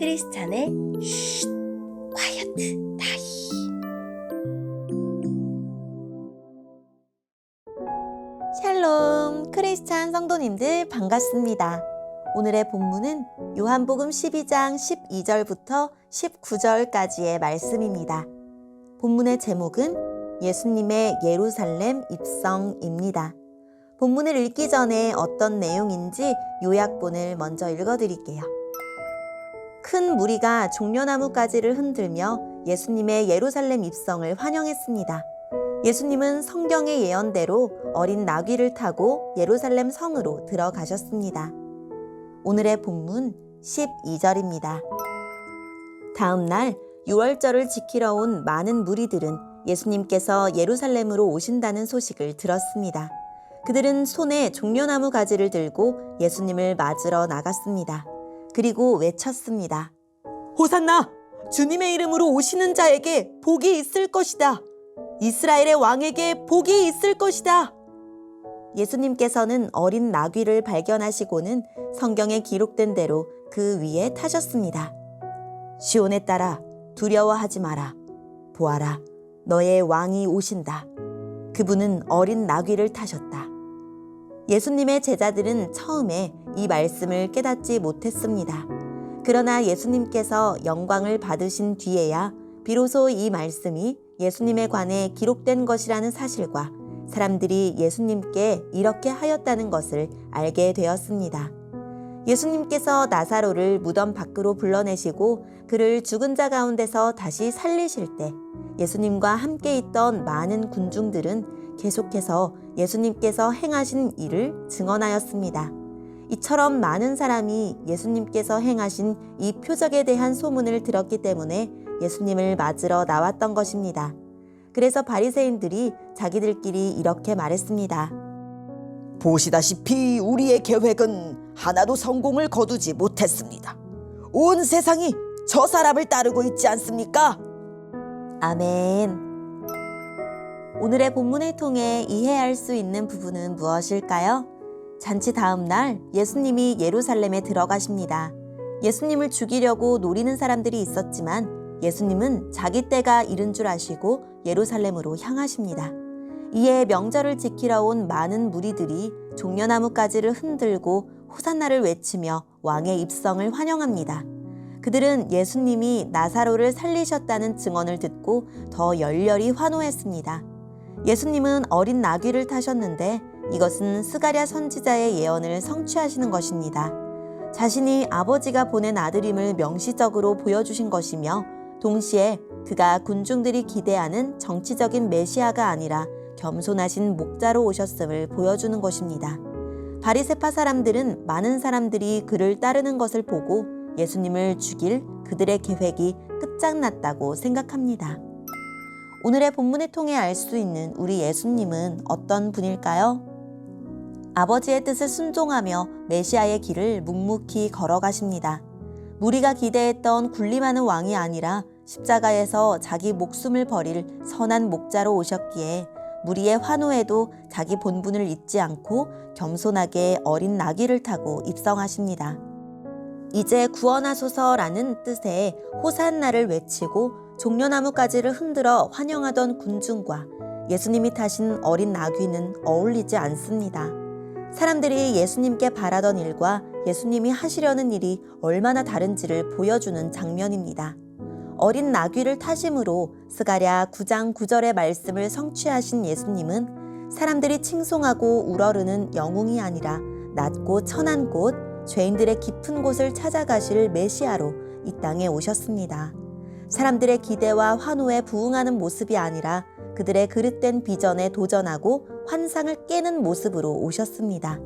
크리스찬의 쉿 콰이어트 타임 샬롬 크리스찬 성도님들 반갑습니다. 오늘의 본문은 요한복음 12장 12절부터 19절까지의 말씀입니다. 본문의 제목은 예수님의 예루살렘 입성입니다. 본문을 읽기 전에 어떤 내용인지 요약본을 먼저 읽어드릴게요. 큰 무리가 종려나무 가지를 흔들며 예수님의 예루살렘 입성을 환영했습니다. 예수님은 성경의 예언대로 어린 나귀를 타고 예루살렘 성으로 들어가셨습니다. 오늘의 본문 12절입니다. 다음 날 6월절을 지키러 온 많은 무리들은 예수님께서 예루살렘으로 오신다는 소식을 들었습니다. 그들은 손에 종려나무 가지를 들고 예수님을 맞으러 나갔습니다. 그리고 외쳤습니다. 호산나! 주님의 이름으로 오시는 자에게 복이 있을 것이다! 이스라엘의 왕에게 복이 있을 것이다! 예수님께서는 어린 나귀를 발견하시고는 성경에 기록된 대로 그 위에 타셨습니다. 시온에 따라 두려워하지 마라. 보아라, 너의 왕이 오신다. 그분은 어린 나귀를 타셨다. 예수님의 제자들은 처음에 이 말씀을 깨닫지 못했습니다. 그러나 예수님께서 영광을 받으신 뒤에야 비로소 이 말씀이 예수님에 관해 기록된 것이라는 사실과 사람들이 예수님께 이렇게 하였다는 것을 알게 되었습니다. 예수님께서 나사로를 무덤 밖으로 불러내시고 그를 죽은 자 가운데서 다시 살리실 때 예수님과 함께 있던 많은 군중들은 계속해서 예수님께서 행하신 일을 증언하였습니다. 이처럼 많은 사람이 예수님께서 행하신 이 표적에 대한 소문을 들었기 때문에 예수님을 맞으러 나왔던 것입니다. 그래서 바리새인들이 자기들끼리 이렇게 말했습니다. 보시다시피 우리의 계획은 하나도 성공을 거두지 못했습니다. 온 세상이 저 사람을 따르고 있지 않습니까? 아멘. 오늘의 본문을 통해 이해할 수 있는 부분은 무엇일까요? 잔치 다음 날 예수님이 예루살렘에 들어가십니다. 예수님을 죽이려고 노리는 사람들이 있었지만 예수님은 자기 때가 이른 줄 아시고 예루살렘으로 향하십니다. 이에 명절을 지키러 온 많은 무리들이 종려나무 가지를 흔들고 호산나를 외치며 왕의 입성을 환영합니다. 그들은 예수님이 나사로를 살리셨다는 증언을 듣고 더 열렬히 환호했습니다. 예수님은 어린 나귀를 타셨는데 이것은 스가랴 선지자의 예언을 성취하시는 것입니다. 자신이 아버지가 보낸 아들임을 명시적으로 보여주신 것이며 동시에 그가 군중들이 기대하는 정치적인 메시아가 아니라 겸손하신 목자로 오셨음을 보여주는 것입니다. 바리세파 사람들은 많은 사람들이 그를 따르는 것을 보고 예수님을 죽일 그들의 계획이 끝장났다고 생각합니다. 오늘의 본문을 통해 알 수 있는 우리 예수님은 어떤 분일까요? 아버지의 뜻을 순종하며 메시아의 길을 묵묵히 걸어가십니다. 무리가 기대했던 군림하는 왕이 아니라 십자가에서 자기 목숨을 버릴 선한 목자로 오셨기에 무리의 환호에도 자기 본분을 잊지 않고 겸손하게 어린 나귀를 타고 입성하십니다. 이제 구원하소서라는 뜻의 호산나를 외치고 종려나무 가지를 흔들어 환영하던 군중과 예수님이 타신 어린 나귀는 어울리지 않습니다. 사람들이 예수님께 바라던 일과 예수님이 하시려는 일이 얼마나 다른지를 보여주는 장면입니다. 어린 나귀를 타심으로 스가랴 9장 9절의 말씀을 성취하신 예수님은 사람들이 칭송하고 우러르는 영웅이 아니라 낮고 천한 곳, 죄인들의 깊은 곳을 찾아가실 메시아로 이 땅에 오셨습니다. 사람들의 기대와 환호에 부응하는 모습이 아니라 그들의 그릇된 비전에 도전하고 환상을 깨는 모습으로 오셨습니다.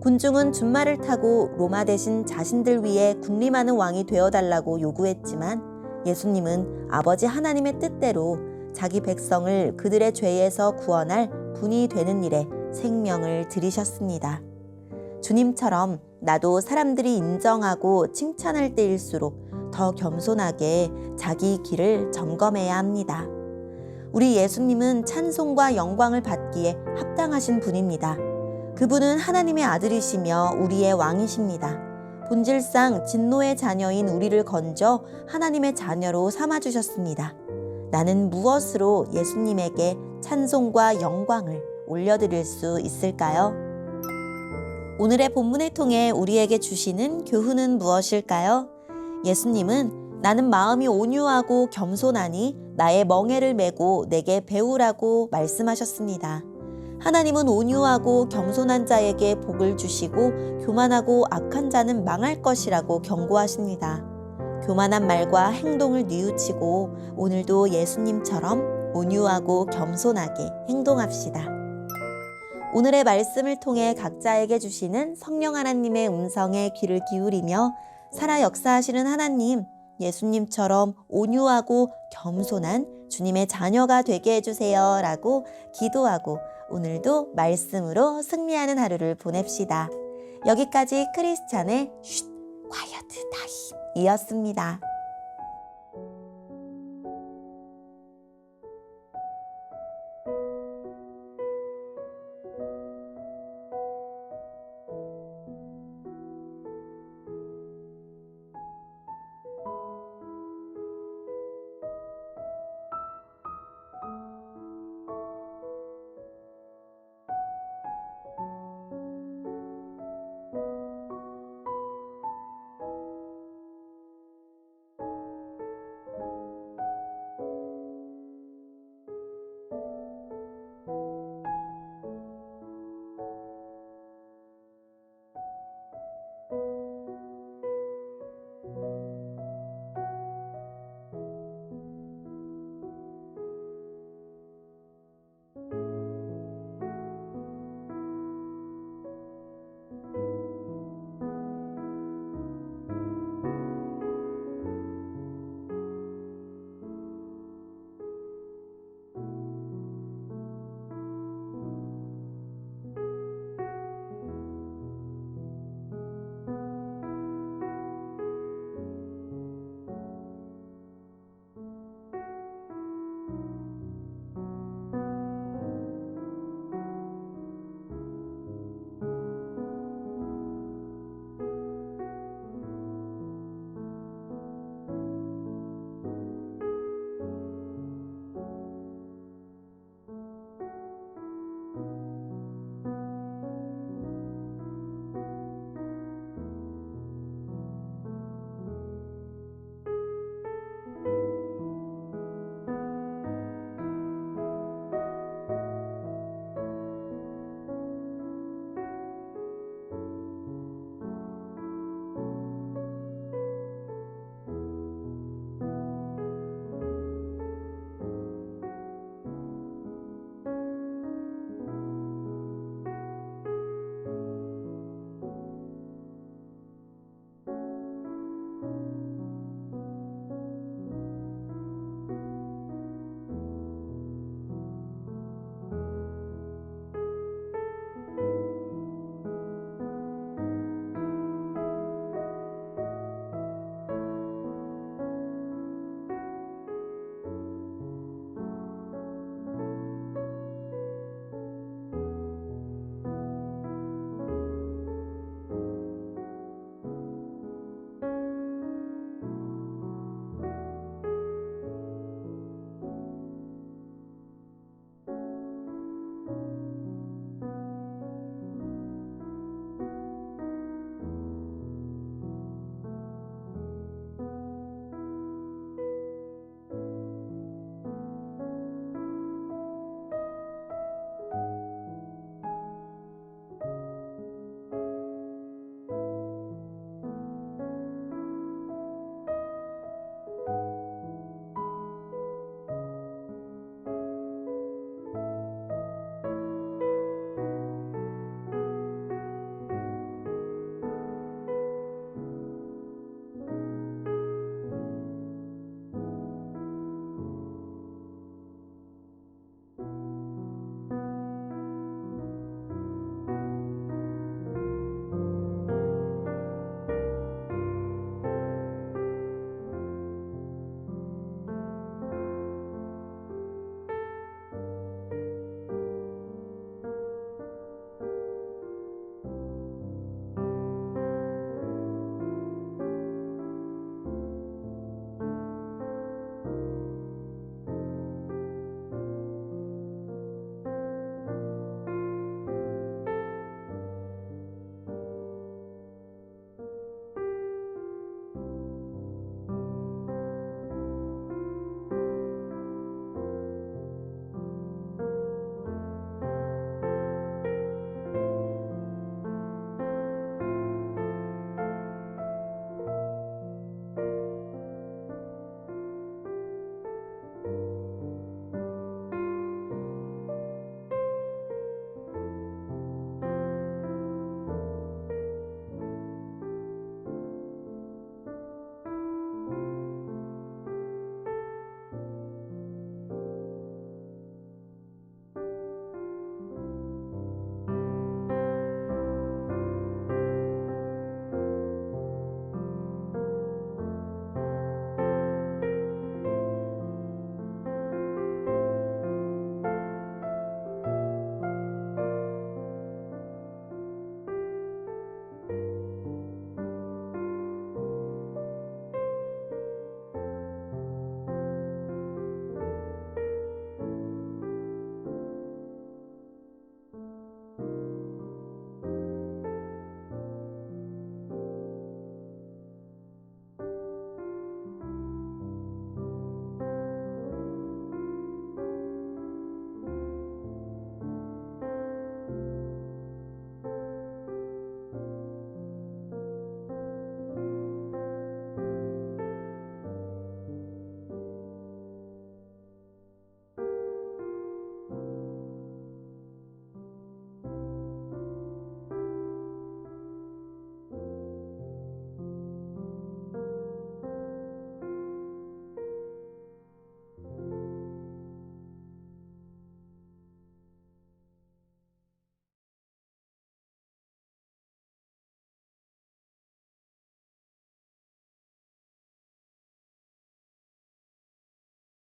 군중은 준말을 타고 로마 대신 자신들 위에 군림하는 왕이 되어달라고 요구했지만 예수님은 아버지 하나님의 뜻대로 자기 백성을 그들의 죄에서 구원할 분이 되는 일에 생명을 들이셨습니다. 주님처럼 나도 사람들이 인정하고 칭찬할 때일수록 더 겸손하게 자기 길을 점검해야 합니다. 우리 예수님은 찬송과 영광을 받기에 합당하신 분입니다. 그분은 하나님의 아들이시며 우리의 왕이십니다. 본질상 진노의 자녀인 우리를 건져 하나님의 자녀로 삼아주셨습니다. 나는 무엇으로 예수님에게 찬송과 영광을 올려드릴 수 있을까요? 오늘의 본문을 통해 우리에게 주시는 교훈은 무엇일까요? 예수님은 나는 마음이 온유하고 겸손하니 나의 멍에를 메고 내게 배우라고 말씀하셨습니다. 하나님은 온유하고 겸손한 자에게 복을 주시고 교만하고 악한 자는 망할 것이라고 경고하십니다. 교만한 말과 행동을 뉘우치고 오늘도 예수님처럼 온유하고 겸손하게 행동합시다. 오늘의 말씀을 통해 각자에게 주시는 성령 하나님의 음성에 귀를 기울이며 살아 역사하시는 하나님, 예수님처럼 온유하고 겸손한 주님의 자녀가 되게 해주세요. 라고 기도하고 오늘도 말씀으로 승리하는 하루를 보냅시다. 여기까지 크리스찬의 쉿, 콰이어트 타임 이었습니다.